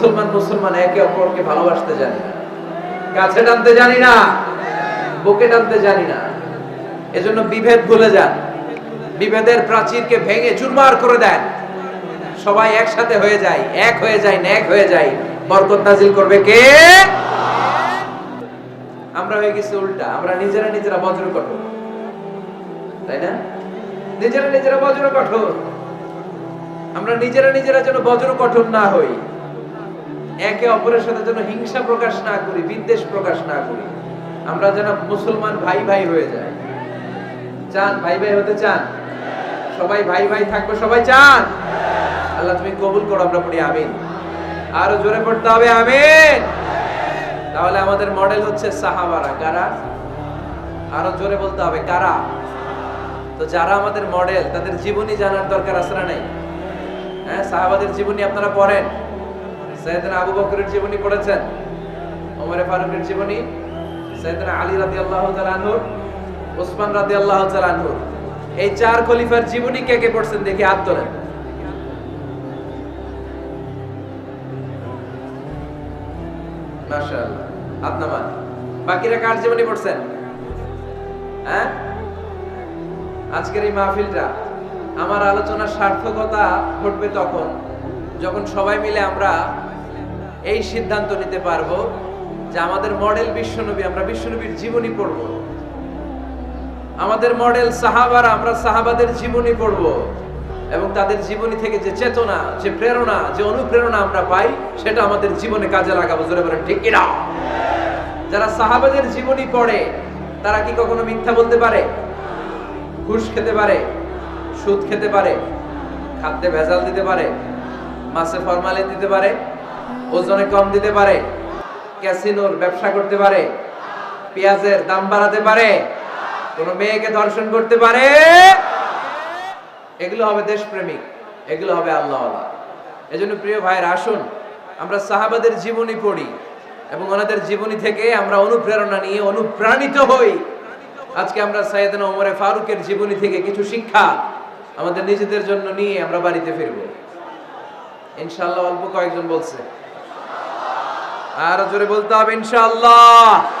মুসলমান মুসলমান একে অপরকে ভালোবাসতে জানি না। কাছে টানতে জানি না, বুকে টানতে জানি না। এজন্য বিভেদ ভুলে যান। বিভেদের প্রাচীরকে ভেঙে চুরমার করে দেন। সবাই একসাথে হয়ে যায়, এক হয়ে যায় ন্যাক হয়ে যায়। বরকত নাজিল করবে কে? আমরা হয়ে গেছি উল্টা। আমরা নিজেরা নিজেরা বজ্র কঠোর। তাই না? নিজেরা নিজেরা বজ্র কঠোর। আমরা নিজেরা নিজেরা যেন বজ্র কঠোর না হই। একে অপরের সাথে যেন হিংসা প্রকাশ না করি, বিদ্বেষ প্রকাশ না করি। আমরা যেন মুসলমান ভাই ভাই হয়ে যাই। চান? ভাই ভাই হতে চান? সবাই ভাই ভাই থাকব, সবাই চান? আল্লাহ তুমি কবুল করো, আমরা পড়ি আমিন। আরও জোরে পড়তে হবে, আমিন। তাহলে আমাদের মডেল হচ্ছে সাহাবারা, কারা? আরও জোরে বলতে হবে, কারা? তো যারা আমাদের মডেল, তাদের জীবনী জানার দরকার আছে না নাই? হ্যাঁ সাহাবাদের জীবনী আপনারা পড়েন। সৈয়দনা আবু বকরের জীবনী পড়েছেন, ওমরে ফারুকের জীবনী, সৈয়দনা আলী রাদিয়াল্লাহু তাআলা আনহুর ওসমান রাদিয়াল্লাহু তাআলা আনহুর এই চার খলিফার জীবনী কে কে পড়ছেন দেখি হাত তোলেন। মাশাআল্লাহ, হাত নামান। বাকিরা কার জীবনী পড়ছেন? হ্যাঁ? আজকের এই মাহফিলটা, আমার আলোচনার সার্থকতা ঘটবে তখন, যখন সবাই মিলে আমরা এই সিদ্ধান্ত নিতে পারব যে আমাদের মডেল বিশ্বনবী, আমরা বিশ্বনবীর জীবনী পড়ব। আমাদের মডেল সাহাবারা, আমরা সাহাবাদের জীবনী পড়ব। এবং তাদের জীবনী থেকে যে চেতনা, যে প্রেরণা, যে অনুপ্রেরণা আমরা পাই, সেটা আমাদের জীবনে কাজে লাগাবো। জোরে বলেন, ঠিক কিনা? যারা সাহাবাদের জীবনী পড়ে, তারা কি কখনো মিথ্যা বলতে পারে? ঘুষ খেতে পারে, সুদ খেতে পারে, খাদ্যে ভেজাল দিতে পারে, মাছে ফরমালিন দিতে পারে ওজনে কম দিতে পারে, ক্যাসিনোর ব্যবসা করতে পারে, পেঁয়াজের দাম বাড়াতে পারে, কোন মেয়েকে ধর্ষণ করতে পারে, এগুলো হবে দেশপ্রেমিক, এগুলো হবে আল্লাহ এজন্য প্রিয় ভাইয়ের, আসুন, আমরা সাহাবাদের জীবনী পড়ি এবং ওনাদের জীবনী থেকে আমরা অনুপ্রেরণা নিয়ে অনুপ্রাণিত হই। আজকে আমরা সাইয়েদনা ওমরে ফারুকের জীবনী থেকে কিছু শিক্ষা আমাদের নিজেদের জন্য নিয়ে আমরা বাড়িতে ফিরব। ইনশাল্লাহ অল্প কয়েকজন বলছে। আর জোরে বলতে হবে ইনশাআল্লাহ।